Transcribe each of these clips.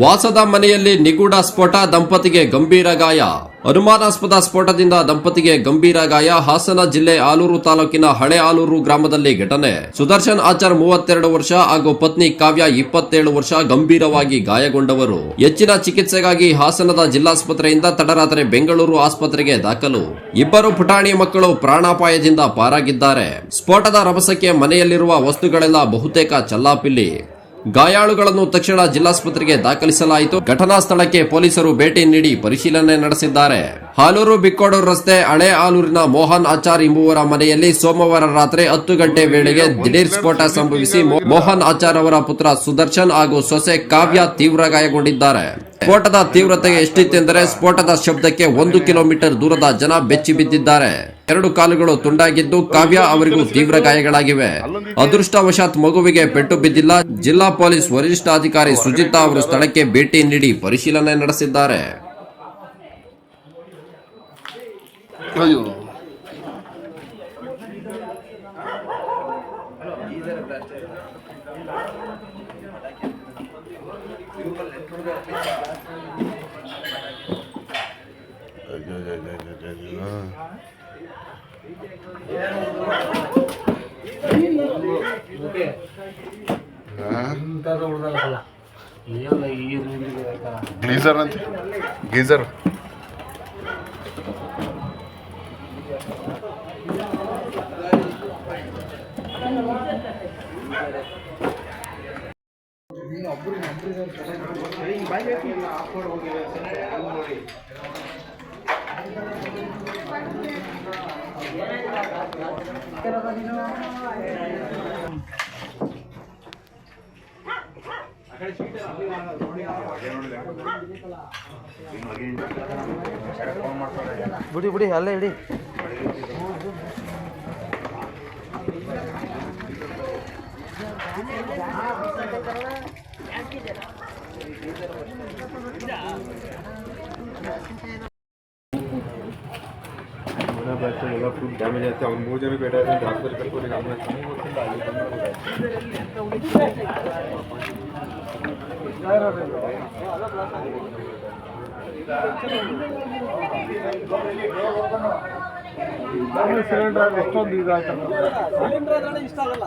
ವಾಸದ ಮನೆಯಲ್ಲಿ ನಿಗೂಢ ಸ್ಫೋಟ ದಂಪತಿಗೆ ಗಂಭೀರ ಗಾಯ. ಅನುಮಾನಾಸ್ಪದ ಸ್ಫೋಟದಿಂದ ದಂಪತಿಗೆ ಗಂಭೀರ ಗಾಯ. ಹಾಸನ ಜಿಲ್ಲೆ ಆಲೂರು ತಾಲೂಕಿನ ಹಳೆ ಆಲೂರು ಗ್ರಾಮದಲ್ಲಿ ಘಟನೆ. ಸುದರ್ಶನ್ ಆಚಾರ್ ಮೂವತ್ತೆರಡು ವರ್ಷ ಹಾಗೂ ಪತ್ನಿ ಕಾವ್ಯ ಇಪ್ಪತ್ತೇಳು ವರ್ಷ ಗಂಭೀರವಾಗಿ ಗಾಯಗೊಂಡವರು. ಹೆಚ್ಚಿನ ಚಿಕಿತ್ಸೆಗಾಗಿ ಹಾಸನದ ಜಿಲ್ಲಾಸ್ಪತ್ರೆಯಿಂದ ತಡರಾತ್ರಿ ಬೆಂಗಳೂರು ಆಸ್ಪತ್ರೆಗೆ ದಾಖಲು. ಇಬ್ಬರು ಪುಟಾಣಿ ಮಕ್ಕಳು ಪ್ರಾಣಾಪಾಯದಿಂದ ಪಾರಾಗಿದ್ದಾರೆ. ಸ್ಫೋಟದ ರಭಸಕ್ಕೆ ಮನೆಯಲ್ಲಿರುವ ವಸ್ತುಗಳೆಲ್ಲ ಬಹುತೇಕ ಚಲ್ಲಾಪಿಲ್ಲಿ. ಗಾಯಾಳುಗಳನ್ನು ತಕ್ಷಣ ಜಿಲ್ಲಾಸ್ಪತ್ರೆಗೆ ದಾಖಲಿಸಲಾಯಿತು. ಘಟನಾ ಸ್ಥಳಕ್ಕೆ ಪೊಲೀಸರು ಭೇಟಿ ನೀಡಿ ಪರಿಶೀಲನೆ ನಡೆಸಿದ್ದಾರೆ. ಹಾಲೂರು ಬಿಕ್ಕೋಡೂರು ರಸ್ತೆ ಹಳೆ ಆಲೂರಿನ ಮೋಹನ್ ಆಚಾರ್ ಎಂಬುವರ ಮನೆಯಲ್ಲಿ ಸೋಮವಾರ ರಾತ್ರಿ ಹತ್ತು ಗಂಟೆ ವೇಳೆಗೆ ದಿಢೀರ್ ಸ್ಫೋಟ ಸಂಭವಿಸಿ ಮೋಹನ್ ಆಚಾರ್ ಅವರ ಪುತ್ರ ಸುದರ್ಶನ್ ಹಾಗೂ ಸೊಸೆ ಕಾವ್ಯ ತೀವ್ರ ಗಾಯಗೊಂಡಿದ್ದಾರೆ. ಸ್ಫೋಟದ ತೀವ್ರತೆ ಎಷ್ಟಿತ್ತೆಂದರೆ ಸ್ಫೋಟದ ಶಬ್ದಕ್ಕೆ ಒಂದು ಕಿಲೋಮೀಟರ್ ದೂರದ ಜನ ಬೆಚ್ಚಿ ಬಿದ್ದಿದ್ದಾರೆ. ಎರಡು ಕಾಲುಗಳು ತುಂಡಾಗಿದ್ದು ಕಾವ್ಯ ಅವರಿಗೂ ತೀವ್ರ ಗಾಯಗಳಾಗಿವೆ. ಅದೃಷ್ಟವಶಾತ್ ಮಗುವಿಗೆ ಪೆಟ್ಟು ಬಿದ್ದಿಲ್ಲ. ಜಿಲ್ಲಾ ಪೊಲೀಸ್ ವರಿಷ್ಠಾಧಿಕಾರಿ ಸುಜಿತಾ ಅವರು ಸ್ಥಳಕ್ಕೆ ಭೇಟಿ ನೀಡಿ ಪರಿಶೀಲನೆ ನಡೆಸಿದ್ದಾರೆ. ಅಯ್ಯೋ ಅಂತ ಅಯ್ಯೋ, ಅಯ್ಯೋ, ಅಯ್ಯೋ, ಅಯ್ಯೋ. ಹಾ? ಗ್ಲೀಸರ್ ಅಂತ ಗೀಸರ್ ಬಿಡಿ ಬಿಡಿ ಅಲ್ಲೇ ಇಡಿ. నా బ్యాక్ సైడ్ ఎలా ఫుల్ డ్యామేజ్ అయితే అవును మూడు జన పెట్టారు డాక్టర్ పెట్టుకొని ಸಿಲಿಂಡರ್ ಎಷ್ಟೊಂದು ಇದಾಯ್ತಲ್ಲ ಸಿಲಿಂಡರ್ ಇಷ್ಟ ಆಗಲ್ಲ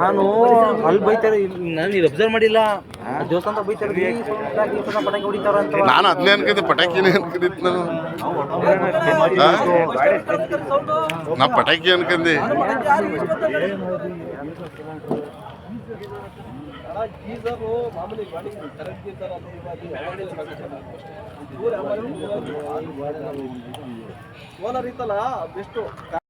ನಾನು ಅಲ್ಲಿ ಬೈತಾರೆ ನಾನು ಇಲ್ಲಿ ಅಬ್ಸರ್ವ್ ಮಾಡಿಲ್ಲ. ದೇವಸ್ಥಾನ ಬೈತಾರೆ ಈ ಈ ಪಟಾಕಿ ಹೊಡಿತಾರ ಅಂತ. ನಾನು ಅದನ್ನೇ ಅನ್ಕಿದ್ದೆ ಪಟಾಕಿನೇ ಅನ್ಕೊಂಡಿತ್ತು ನಾನು? ನಾ ಪಟಾಕಿ ಅನ್ಕಂದೆ ಓನರ್ ಇತ್ತಲ್ಲ ಬೆಸ್ಟ್.